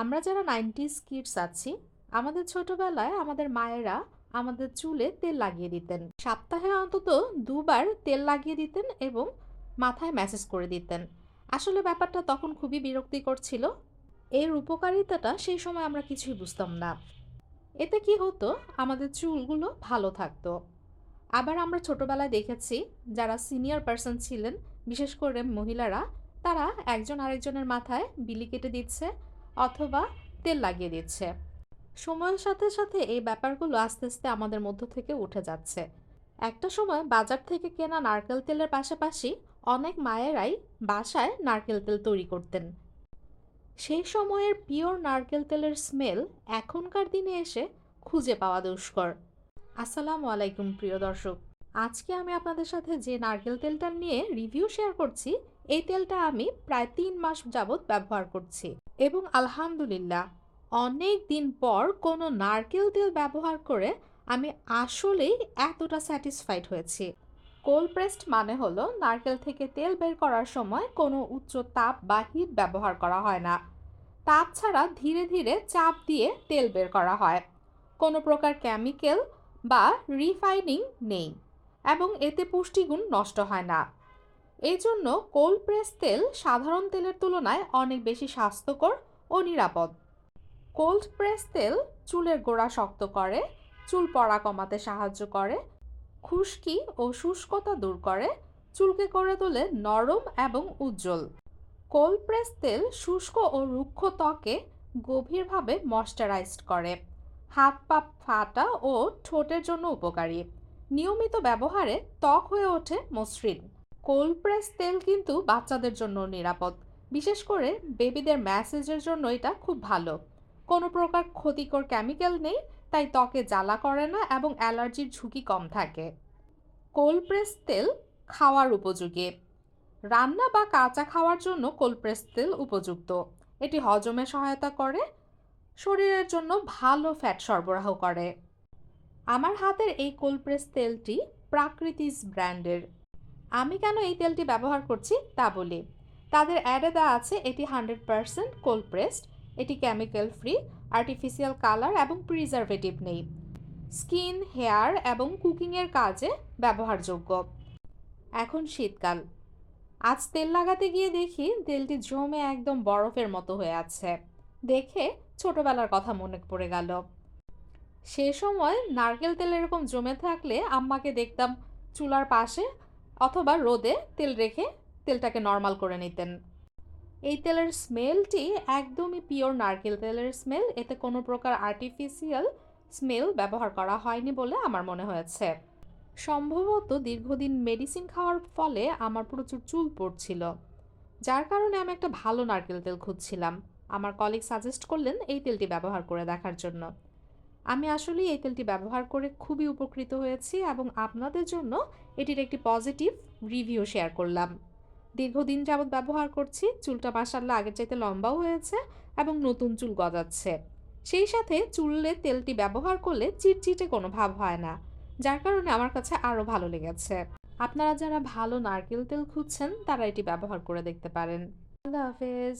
আমরা যারা nineties kids আছি, আমাদের ছোটবেলায় আমাদের মায়েরা আমাদের চুলে তেল লাগিয়ে দিতেন। সপ্তাহে অন্তত দুবার তেল লাগিয়ে দিতেন এবং মাথায় ম্যাসেজ করে দিতেন। আসলে ব্যাপারটা তখন খুবই বিরক্তিকর ছিল। এর উপকারিতাটা সেই সময় আমরা কিছুই বুঝতাম না। এতে কি হতো, আমাদের চুলগুলো ভালো থাকতো। আবার আমরা ছোটবেলায় দেখেছি, যারা সিনিয়র পার্সন ছিলেন, বিশেষ করে মহিলারা, তারা একজন আরেকজনের মাথায় বিলি কেটে দিচ্ছে অথবা তেল লাগিয়ে দিচ্ছে। সময়ের সাথে সাথে এই ব্যাপারগুলো আস্তে আস্তে আমাদের মধ্য থেকে উঠে যাচ্ছে। একটা সময় বাজার থেকে কেনা নারকেল তেলের পাশাপাশি অনেক মায়েরাই বাসায় নারকেল তেল তৈরি করতেন। সেই সময়ের পিওর নারকেল তেলের স্মেল এখনকার দিনে এসে খুঁজে পাওয়া দুষ্কর। আসসালামু আলাইকুম, প্রিয় দর্শক। আজকে আমি আপনাদের সাথে যে নারকেল তেলটা নিয়ে রিভিউ শেয়ার করছি এই তেলটা আমি প্রায় তিন মাস যাবৎ ব্যবহার করছি এবং আলহামদুলিল্লাহ, অনেক দিন পর কোনো নারকেল তেল ব্যবহার করে আমি আসলেই এতটা স্যাটিসফাইড হয়েছি। কোল্ড প্রেসড মানে হলো নারকেল থেকে তেল বের করার সময় কোনো উচ্চ তাপ বা হিট ব্যবহার করা হয় না। তাপ ছাড়া ধীরে ধীরে চাপ দিয়ে তেল বের করা হয়। কোনো প্রকার কেমিক্যাল বা রিফাইনিং নেই এবং এতে পুষ্টিগুণ নষ্ট হয় না। এই জন্য কোল্ড প্রেস তেল সাধারণ তেলের তুলনায় অনেক বেশি স্বাস্থ্যকর ও নিরাপদ। কোল্ড প্রেস তেল চুলের গোড়া শক্ত করে, চুল পড়া কমাতে সাহায্য করে, খুশকি ও শুষ্কতা দূর করে, চুলকে করে তোলে নরম এবং উজ্জ্বল। কোল্ড প্রেস তেল শুষ্ক ও রুক্ষ ত্বকে গভীরভাবে ময়শ্চারাইজড করে, হাত পা ফাটা ও ঠোঁটের জন্য উপকারী। নিয়মিত ব্যবহারে ত্বক হয়ে ওঠে মসৃণ। কোল্ড প্রেস তেল কিন্তু বাচ্চাদের জন্য নিরাপদ। বিশেষ করে বেবিদের ম্যাসেজের জন্য এটা খুব ভালো। কোনো প্রকার ক্ষতিকর কেমিক্যাল নেই, তাই ত্বকে জ্বালা করে না এবং অ্যালার্জির ঝুঁকি কম থাকে। কোল্ড প্রেস তেল খাওয়ার উপযোগী। রান্না বা কাঁচা খাওয়ার জন্য কোল্ড প্রেস তেল উপযুক্ত। এটি হজমে সহায়তা করে, শরীরের জন্য ভালো ফ্যাট সরবরাহ করে। আমার হাতের এই কোল্ড প্রেস তেলটি প্রাকৃতিস ব্র্যান্ডের। আমি কেন এই তেলটি ব্যবহার করছি তা বলি। তাদের অ্যাডে দেওয়া আছে এটি হান্ড্রেড পারসেন্ট কোল্ড প্রেসড, এটি কেমিক্যাল ফ্রি, আর্টিফিশিয়াল কালার এবং প্রিজারভেটিভ নেই। স্কিন, হেয়ার এবং কুকিংয়ের কাজে ব্যবহারযোগ্য। এখন শীতকাল। আজ তেল লাগাতে গিয়ে দেখি তেলটি জমে একদম বরফের মতো হয়ে আছে। দেখে ছোটবেলার কথা মনে পড়ে গেল। সে সময় নারকেল তেল এরকম জমে থাকলে আম্মাকে দেখতাম চুলার পাশে অথবা রোদে তেল রেখে তেলটাকে নর্মাল করে নিতেন। এই তেলের স্মেলটি একদমই পিওর নারকেল তেলের স্মেল এতে কোনো প্রকার আর্টিফিশিয়াল স্মেল ব্যবহার করা হয়নি বলে আমার মনে হয়েছে। সম্ভবত দীর্ঘদিন মেডিসিন খাওয়ার ফলে আমার প্রচুর চুল পড়ছিল, যার কারণে আমি একটা ভালো নারকেল তেল খুঁজছিলাম। আমার কলিগ সাজেস্ট করলেন এই তেলটি ব্যবহার করে দেখার জন্য। আমি আসলে এই তেলটি ব্যবহার করে খুবই উপকৃত হয়েছি এবং আপনাদের জন্য এটির একটি পজিটিভ রিভিউ শেয়ার করলাম। দীর্ঘদিন যাবৎ ব্যবহার করছি, চুলটা মাসাল্লা আগের চাইতে লম্বাও হয়েছে এবং নতুন চুল গজাচ্ছে। সেই সাথে চুলে তেলটি ব্যবহার করলে চিটচিটে কোনো ভাব হয় না, যার কারণে আমার কাছে আরও ভালো লেগেছে। আপনারা যারা ভালো নারকেল তেল খুঁজছেন, তারা এটি ব্যবহার করে দেখতে পারেন। আল্লাহ হাফেজ।